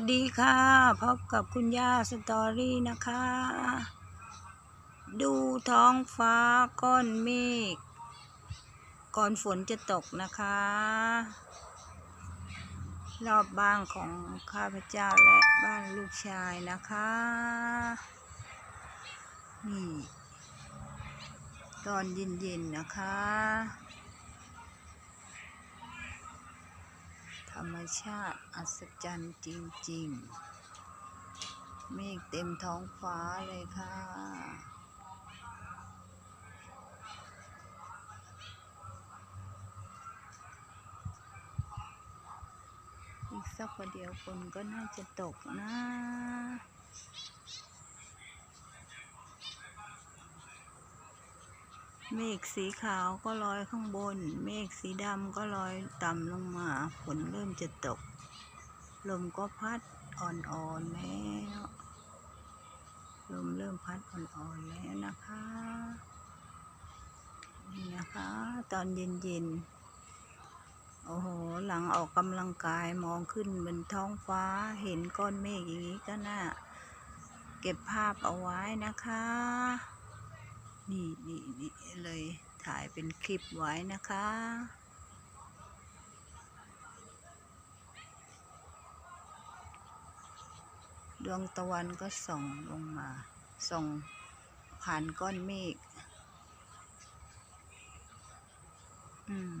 วัสดีค่ะพบกับคุณย่าสตอรี่นะคะ ดูท้องฟ้าก้อนเมฆก่อนฝนจะตกนะคะ รอบบ้านของข้าพเจ้าและบ้านลูกชายนะคะ นี่ ตอนเย็นๆนะคะ รรมชาติอัศจรรย์จริงๆ เมฆเต็มท้องฟ้าเลยค่ะ อีกสักประเดี๋ยวฝนก็น่าจะตกนะ เมฆสีขาวก็ลอยข้างบน เมฆสีดำก็ลอยต่ำลงมา ฝนเริ่มจะตก ลมก็พัดอ่อนๆแล้ว ลมเริ่มพัดอ่อนๆแล้วนะคะ นี่นะคะ ตอนเย็นๆ โอ้โห หลังออกกำลังกายมองขึ้นบนท้องฟ้า เห็นก้อนเมฆอย่างนี้ก็น่า เก็บภาพเอาไว้นะคะ นี่นี่นี่เลยถ่ายเป็นคลิปไว้นะคะ ดวงตะวันก็ส่องลงมา ส่องผ่านก้อนเมฆ อืม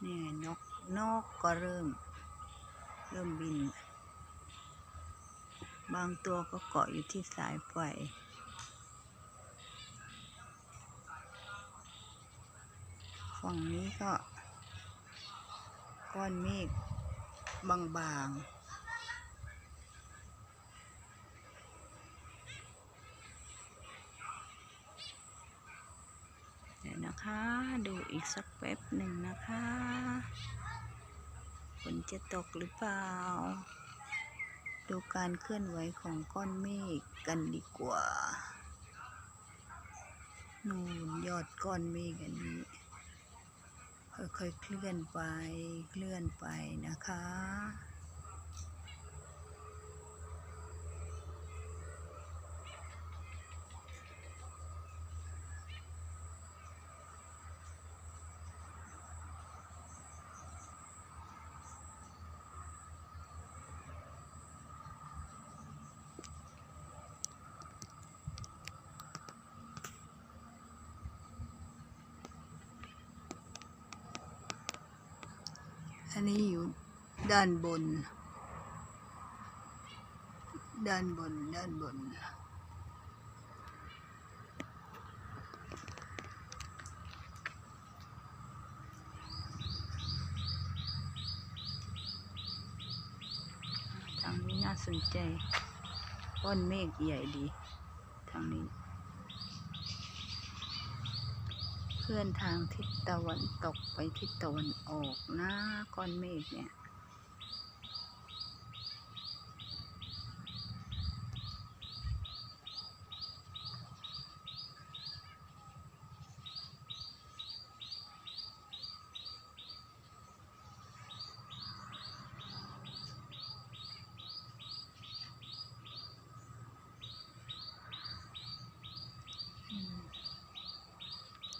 เนี่ยนก นกก็เริ่ม เริ่มบิน บางตัวก็เกาะอยู่ที่สายไฟ ฝั่งนี้ก็ ก้อนเมฆบางๆเดี๋ยวนะคะ ดูอีกสักแป๊บหนึ่งนะคะฝนจะตกหรือเปล่า ดูการเคลื่อนไหวของก้อนเมฆกันดีกว่า นูนยอดก้อนเมฆอันนี้ ค่อยๆเคลื่อนไปเคลื่อนไปนะคะ อันนี้อยู่ด้านบน ด้านบน ด้านบน ทางนี้น่าสนใจก้อนเมฆใหญ่ดี ทางนี้ เคลื่อนทางทิศตะวันตกไปทิศตะวันออกนะก้อนเมฆเนี่ย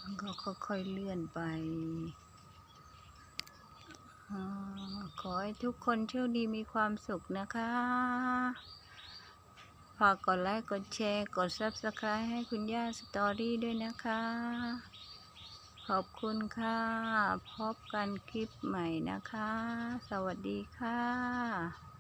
มันก็ค่อยๆเลื่อนไปอขอให้ทุกคนโชคดีมีความสุขนะคะ ฝากกดไลค์กดแชร์กด Subscribe ให้คุณย่าสตอรี่ด้วยนะคะ ขอบคุณค่ะ พบกันคลิปใหม่นะคะ สวัสดีค่ะ